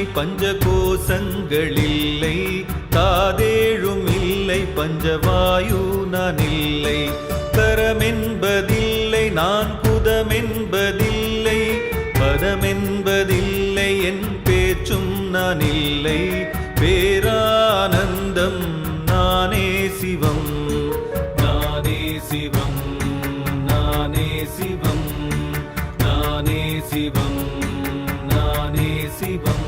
நான் இல்லை பஞ்சகோசங்கள் இல்லை காதேழும் இல்லை பஞ்சவாயு நான் இல்லை கரமென்பதில்லை நான் புதமென்பதில்லை. பதமென்பதில்லை என் பேச்சும் நான் இல்லை பேரானந்தம் நானே சிவம். நானே சிவம் நானே சிவம். நானே சிவம் நானே சிவம்.